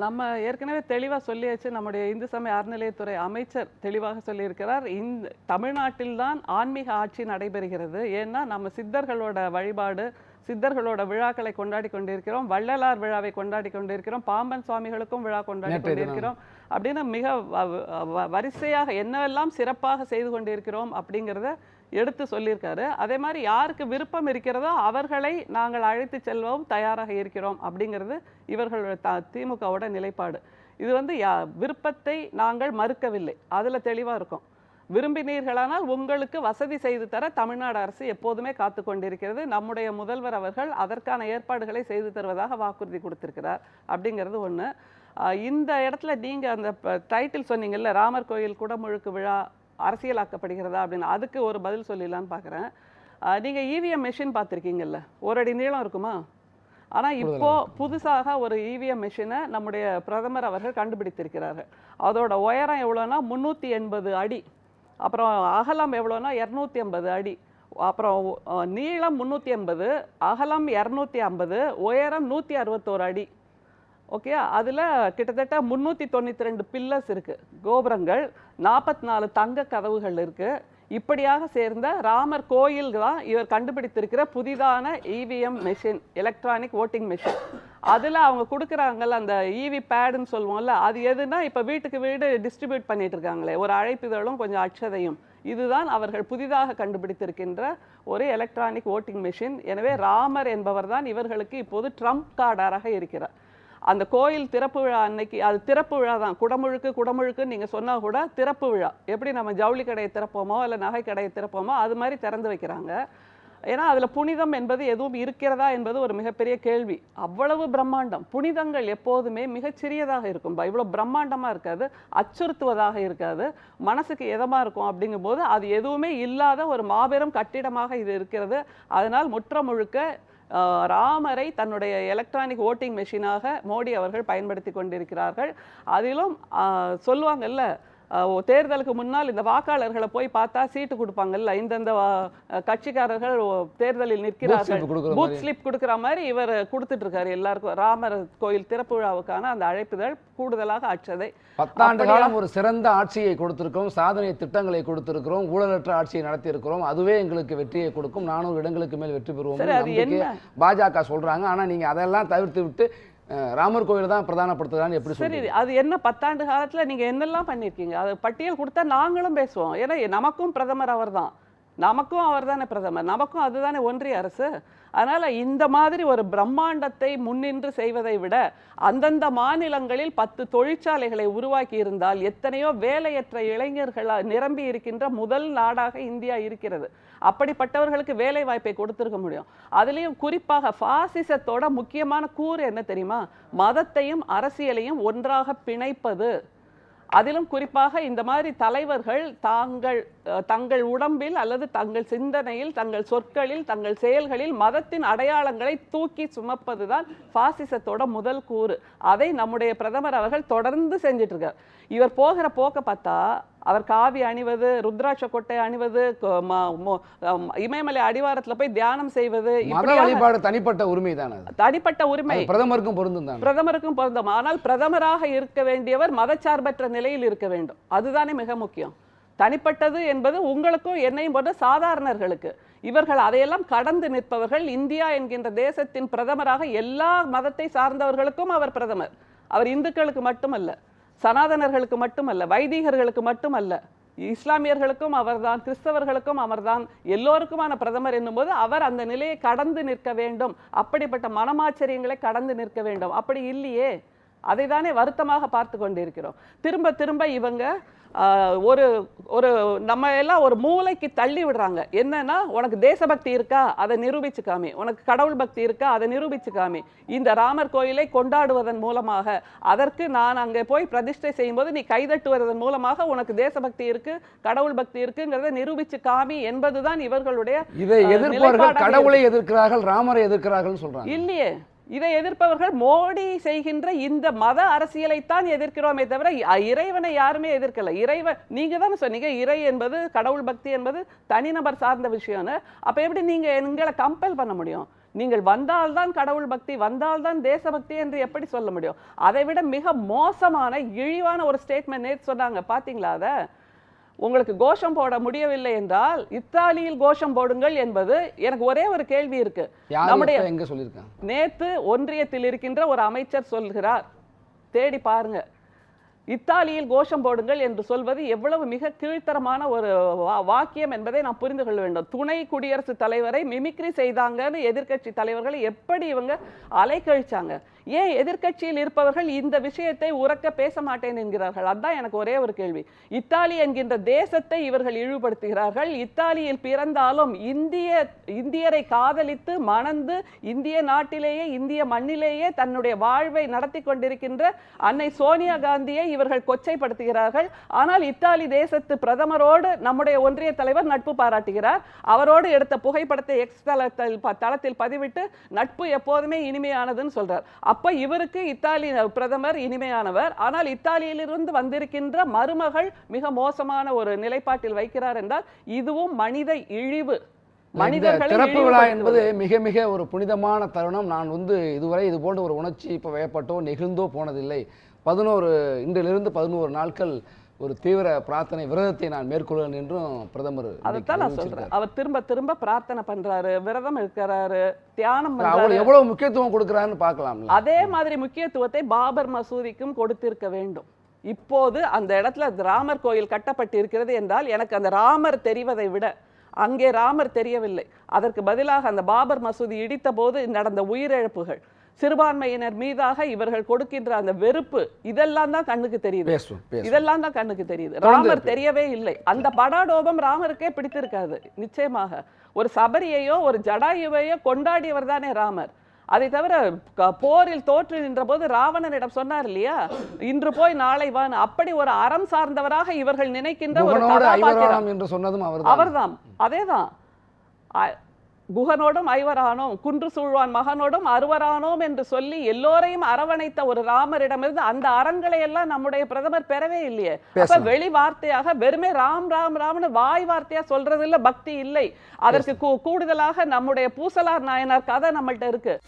நம்ம ஏற்கனவே தெளிவாக சொல்லியாச்சு நம்முடைய இந்து சமய அறநிலையத்துறை அமைச்சர் தெளிவாக சொல்லியிருக்கிறார். இந்த தமிழ்நாட்டில்தான் ஆன்மீக ஆட்சி நடைபெறுகிறது. ஏன்னா நம்ம சித்தர்களோட வழிபாடு சித்தர்களோட விழாக்களை கொண்டாடி கொண்டிருக்கிறோம். வள்ளலார் விழாவை கொண்டாடி கொண்டிருக்கிறோம். பாம்பன் சுவாமிகளுக்கும் விழா கொண்டாடி. கொண்டிருக்கிறோம். அப்படின்னு மிக வரிசையாக என்னவெல்லாம் சிறப்பாக செய்து கொண்டிருக்கிறோம் அப்படிங்கிறத எடுத்து சொல்லியிருக்காரு. அதே மாதிரி யாருக்கு விருப்பம் இருக்கிறதோ அவர்களை நாங்கள் அழைத்து செல்வவும் தயாராக இருக்கிறோம் அப்படிங்கிறது இவர்களோட த திமுகவோட நிலைப்பாடு. இது வந்து விருப்பத்தை நாங்கள் மறுக்கவில்லை. அதில் தெளிவாக இருக்கும். விரும்பினீர்களானால் உங்களுக்கு வசதி செய்து தர தமிழ்நாடு அரசு எப்போதுமே காத்து கொண்டிருக்கிறது. நம்முடைய முதல்வர் அவர்கள் அதற்கான ஏற்பாடுகளை செய்து தருவதாக வாக்குறுதி கொடுத்திருக்கிறார். அப்படிங்கிறது ஒன்று இந்த இடத்துல நீங்கள் அந்த டைட்டில் சொன்னீங்கல்ல ராமர் கோயில் குடமுழுக்கு விழா அரசியலாக்கப்படுகிறதா அப்படின்னு அதுக்கு ஒரு பதில் சொல்லிடலான்னு பார்க்குறேன் நீங்கள் இவிஎம் மெஷின் பார்த்துருக்கீங்கல்ல ஒரு அடி நீளம் இருக்குமா? ஆனால் இப்போ புதுசாக ஒரு இவிஎம் மெஷினை நம்முடைய பிரதமர் அவர்கள் கண்டுபிடித்திருக்கிறார்கள். அதோட உயரம் எவ்வளோன்னா முந்நூற்றி எண்பது அடி. அப்புறம் அகலம் எவ்வளோன்னா இரநூத்தி ஐம்பது அடி. அப்புறம் நீளம் முந்நூற்றி ஐம்பது அகலம் இரநூத்தி ஐம்பது உயரம் நூற்றி அறுபத்தோரு அடி. ஓகே அதில் கிட்டத்தட்ட முந்நூற்றி தொண்ணூற்றி ரெண்டு பில்லர்ஸ் இருக்குது கோபுரங்கள் நாற்பத்தி நாலு தங்க கதவுகள் இருக்குது இப்படியாக சேர்ந்த ராமர் கோயில் தான் இவர் கண்டுபிடித்திருக்கிற புதிதான EVM machine electronic voting machine அதில் அவங்க கொடுக்குறாங்கல்ல அந்த இவி பேடுன்னு சொல்லுவோம்ல அது எதுனா இப்போ வீட்டுக்கு வீடு டிஸ்ட்ரிபியூட் பண்ணிட்டு இருக்காங்களே ஒரு அழைப்பிதழும் கொஞ்சம் அட்சதையும் இதுதான் அவர்கள் புதிதாக கண்டுபிடித்திருக்கின்ற ஒரு எலக்ட்ரானிக் ஓட்டிங் மெஷின் எனவே ராமர் என்பவர் தான் இவர்களுக்கு இப்போது ட்ரம்ப் கார்டராக இருக்கிறார். அந்த கோயில் திறப்பு விழா அன்னைக்கு அது திறப்பு விழா தான் குடமுழுக்கு குடமுழுக்குன்னு நீங்கள் சொன்னால் கூட திறப்பு விழா. எப்படி நம்ம ஜவுளி கடையை திறப்போமோ இல்லை நகை கடையை திறப்போமோ அது மாதிரி திறந்து வைக்கிறாங்க. ஏன்னா அதில் புனிதம் என்பது எதுவும் இருக்கிறதா என்பது ஒரு மிகப்பெரிய கேள்வி. அவ்வளவு பிரம்மாண்டம். புனிதங்கள் எப்போதுமே மிகச்சிறியதாக இருக்கும். இவ்வளோ பிரம்மாண்டமாக இருக்காது. அச்சுறுத்துவதாக இருக்காது. மனசுக்கு எதமாக இருக்கும் அப்படிங்கும்போது அது எதுவுமே இல்லாத ஒரு மாபெரும் கட்டிடமாக இது இருக்கிறது. அதனால் முற்ற முழுக்க ராமரை தன்னுடைய எலக்ட்ரானிக் ஓட்டிங் மெஷினாக மோடி அவர்கள் பயன்படுத்தி கொண்டிருக்கிறார்கள். அதிலும் சொல்லுவாங்கல்ல தேர்தலுக்கு முன்னால் இந்த வாக்காளர்களை போய் பார்த்தா சீட்டு கொடுப்பாங்கல்ல. இந்தந்த கட்சிக்காரர்கள் தேர்தலில் நிற்கிறார்கள். பூத். ஸ்லிப் கொடுக்குற மாதிரி இவர் கொடுத்துட்டு இருக்காரு எல்லாருக்கும். ராமர் கோயில் திறப்பு விழாவுக்கான அந்த அழைப்புதல் கூடுதலாக அச்சதை. பத்தாண்டு? காலம் ஒரு சிறந்த ஆட்சியை கொடுத்திருக்கிறோம் சாதனை திட்டங்களை கொடுத்திருக்கிறோம் ஊழலற்ற ஆட்சியை நடத்தியிருக்கிறோம். அதுவே எங்களுக்கு வெற்றியை கொடுக்கும். நானூறு இடங்களுக்கு மேல் வெற்றி பெறுவோம்? பாஜக சொல்றாங்க. ஆனா நீங்க அதெல்லாம் தவிர்த்து விட்டு ராமர் கோயில் தான் பிரதானப்படுத்துறான்னு எப்படி சரி அது என்ன பத்தாண்டு காலத்துல நீங்க என்னெல்லாம் பண்ணிருக்கீங்க? அது பட்டியல் கொடுத்தா நாங்களும் பேசுவோம். ஏன்னா நமக்கும் பிரதமர் அவர்தான். நமக்கும் அவர்தானே பிரதமர். நமக்கும் அதுதானே ஒன்றிய அரசு. அதனால் இந்த மாதிரி ஒரு பிரம்மாண்டத்தை முன்னின்று செய்வதை விட அந்தந்த மாநிலங்களில் பத்து தொழிற்சாலைகளை உருவாக்கி இருந்தால் எத்தனையோ வேலையற்ற இளைஞர்களால் நிரம்பி இருக்கின்ற முதல் நாடாக இந்தியா இருக்கிறது. அப்படிப்பட்டவர்களுக்கு வேலை வாய்ப்பை கொடுத்துருக்க முடியும். அதுலேயும் குறிப்பாக ஃபாசிசத்தோட முக்கியமான கூறு என்ன தெரியுமா? மதத்தையும் அரசியலையும் ஒன்றாக பிணைப்பது. அதிலும் குறிப்பாக இந்த மாதிரி தலைவர்கள் தாங்கள் தங்கள் உடம்பில் அல்லது தங்கள் சிந்தனையில் தங்கள் சொற்களில் தங்கள் செயல்களில் மதத்தின் அடையாளங்களை தூக்கி சுமப்பதுதான் பாசிசத்தோட முதல் கூறு. அதை நம்முடைய பிரதமர் அவர்கள் தொடர்ந்து செஞ்சுட்டு இருக்கார் இவர் போகிற போக்க பார்த்தா அவர் காவி அணிவது ருத்ராட்ச கொட்டை அணிவது இமயமலை அடிவாரத்துல போய் தியானம் செய்வது வழிபாடு தனிப்பட்ட உரிமை தானே தனிப்பட்ட உரிமை. பிரதமருக்கும் பொருந்தும் பிரதமருக்கும் பொருந்தும். ஆனால் பிரதமராக இருக்க வேண்டியவர் மதச்சார்பற்ற நிலையில் இருக்க வேண்டும். அதுதானே மிக முக்கியம். தனிப்பட்டது என்பது உங்களுக்கும் என்னையும் போன்ற சாதாரணர்களுக்கு. இவர்கள் அதையெல்லாம் கடந்து நிற்பவர்கள் இந்தியா என்கின்ற தேசத்தின் பிரதமராக எல்லா மதத்தை சார்ந்தவர்களுக்கும் அவர் பிரதமர். அவர் இந்துக்களுக்கு மட்டுமல்ல. சனாதனர்களுக்கு மட்டுமல்ல வைதிகர்களுக்கு மட்டுமல்ல இஸ்லாமியர்களுக்கும் அவர்தான் கிறிஸ்தவர்களுக்கும் அவர்தான் எல்லோருக்குமான பிரதமர் என்னும்போது அவர் அந்த நிலையை கடந்து நிற்க வேண்டும். அப்படிப்பட்ட மனமாச்சரியங்களை கடந்து நிற்க வேண்டும். அப்படி இல்லையே. அதை தானே வருத்தமாக பார்த்து கொண்டிருக்கிறோம். திரும்ப திரும்ப இவங்க ஒரு ஒரு நம்ம எல்லாம் ஒரு மூளைக்கு தள்ளி விடுறாங்க. என்னன்னா உனக்கு தேசபக்தி இருக்கா? அதை நிரூபிச்சு காமி உனக்கு கடவுள் பக்தி இருக்கா? அதை நிரூபிச்சு காமி இந்த ராமர் கோயிலை கொண்டாடுவதன் மூலமாக அதற்கு நான் அங்கே போய் பிரதிஷ்டை செய்யும்போது நீ கைதட்டுவதன் மூலமாக உனக்கு தேசபக்தி இருக்கு கடவுள் பக்தி இருக்குங்கிறத நிரூபிச்சு காமி என்பதுதான் இவர்களுடைய இதை நிலைப்பாடாக கடவுளை எதிர்க்கிறார்கள் ராமரை எதிர்க்கிறார்கள் சொல்றாங்க. இல்லையே. இதை எதிர்ப்பவர்கள் மோடி செய்கின்ற இந்த மத அரசியலைத்தான் எதிர்க்கிறோமே தவிர இறைவனை யாருமே எதிர்க்கல. இறைவன் நீங்கள் தானே சொன்னீங்க இறை என்பது கடவுள் பக்தி என்பது தனிநபர் சார்ந்த விஷயம்னு. அப்போ எப்படி நீங்கள் எங்களை கம்பல் பண்ண முடியும்? நீங்கள் வந்தால்தான் கடவுள் பக்தி வந்தால்தான் தேசபக்தி என்று எப்படி சொல்ல முடியும்? அதை விட மிக மோசமான இழிவான ஒரு ஸ்டேட்மெண்ட் நேற்று சொன்னாங்க. பார்த்தீங்களா அதை? உங்களுக்கு கோஷம் போட முடியவில்லை என்றால் இத்தாலியில் கோஷம் போடுங்கள் என்பது எனக்கு ஒரே ஒரு கேள்வி இருக்கு. நம்முடைய நேத்து ஒன்றியத்தில் இருக்கின்ற ஒரு அமைச்சர் சொல்கிறார். தேடி பாருங்க. இத்தாலியில் கோஷம் போடுங்கள் என்று சொல்வது எவ்வளவு மிக கீழ்த்தரமான ஒரு வா- வாக்கியம் என்பதை நாம் புரிந்து கொள்ள வேண்டும். துணை குடியரசுத் தலைவரை மிமிக்ரி செய்தாங்கன்னு எதிர்கட்சி தலைவர்களை எப்படி இவங்க அலைக்கழிச்சாங்க? ஏன் எதிர்கட்சியில் இருப்பவர்கள் இந்த விஷயத்தை உறக்க பேச மாட்டேன் என்கிறார்கள்? அதான் எனக்கு ஒரே ஒரு கேள்வி. இத்தாலி என்கின்ற தேசத்தை இவர்கள் இழிவுபடுத்துகிறார்கள். இத்தாலியில் பிறந்தாலும் இந்திய இந்தியரை காதலித்து மணந்து இந்திய நாட்டிலேயே இந்திய மண்ணிலேயே தன்னுடைய வாழ்வை நடத்தி கொண்டிருக்கின்ற அன்னை சோனியா காந்தியை இவர்கள் கொச்சைப்படுத்துகிறார்கள். ஆனால் இத்தாலி தேசத்து பிரதமரோடு நம்முடைய ஒன்றிய தலைவர் நட்பு பாராட்டுகிறார். அவரோடு எடுத்த புகைப்படத்தை எக்ஸ் தளத்தில் தளத்தில் பதிவிட்டு நட்பு எப்போதுமே இனிமையானதுன்னு சொல்றார். அப்ப இவருக்கு இத்தாலி பிரதமர் இனிமையானவர். ஆனால் இத்தாலியிலிருந்து வந்திருக்கின்ற மருமகள் மிக மோசமான ஒரு நிலைப்பாட்டில் வைக்கிறார் என்றால் இதுவும் மனித இழிவு. திறப்பு விழா என்பது. மிக மிக ஒரு புனிதமான தருணம். நான் வந்து இதுவரை இது போன்ற ஒரு உணர்ச்சி இப்போ வயப்பட்டோ நெகிழ்ந்தோ போனதில்லை. பதினோரு இன்றிலிருந்து பதினோரு நாட்கள் ஒரு தீவிர பிரார்த்தனை விரதத்தை நான் மேற்கொள்வேன் என்றும் பிரதமர் அதைத்தான் நான். சொல்றேன். அவர் திரும்ப திரும்ப பிரார்த்தனை பண்றாரு விரதம் இருக்கிறாரு தியானம் அவர் எவ்வளவு முக்கியத்துவம் கொடுக்குறாருன்னு பார்க்கலாம்ல. அதே மாதிரி முக்கியத்துவத்தை பாபர் மசூதிக்கும் கொடுத்திருக்க வேண்டும். இப்போது அந்த இடத்துல ராமர் கோயில் கட்டப்பட்டிருக்கிறது என்றால் எனக்கு அந்த ராமர் தெரிவதை விட அங்கே ராமர் தெரியவில்லை. அதற்கு பதிலாக அந்த பாபர் மசூதி இடித்த போது நடந்த உயிரிழப்புகள் சிறுபான்மையினர் மீதாக இவர்கள் கொடுக்கின்ற அந்த வெறுப்பு இதெல்லாம் தான் கண்ணுக்கு தெரியுது. இதெல்லாம் தான் கண்ணுக்கு தெரியுது. ராமர் தெரியவே இல்லை. அந்த படாடோபம் ராமருக்கே பிடித்திருக்காது. நிச்சயமாக. ஒரு சபரியையோ ஒரு ஜடாயுவையோ கொண்டாடியவர் தானே ராமர். அதை தவிர போரில் தோற்று நின்ற போது ராவணனிடம் சொன்னார் இல்லையா? இன்று போய் நாளை வான். அப்படி ஒரு அறம் சார்ந்தவராக இவர்கள் நினைக்கின்ற ஒரு கதாபாத்திரம். ஐவராம் என்று சொன்னதும் அவர்தான். அதேதான். குகனோடும் ஐவரானோம் குன்று சூழ்வான் மகனோடும் அறுவரானோம் என்று சொல்லி எல்லோரையும் அரவணைத்த ஒரு ராமரிடமிருந்து அந்த அறங்களை எல்லாம் நம்முடைய பிரதமர் பெறவே இல்லையே. அப்ப. வெளி வார்த்தையாக வெறுமே ராம் ராம் ராம்னு வாய் வார்த்தையா சொல்றது இல்ல பக்தி இல்லை. அதற்கு கூடுதலாக நம்முடைய பூசலார் நாயனார் கதை நம்மள்ட்ட இருக்கு.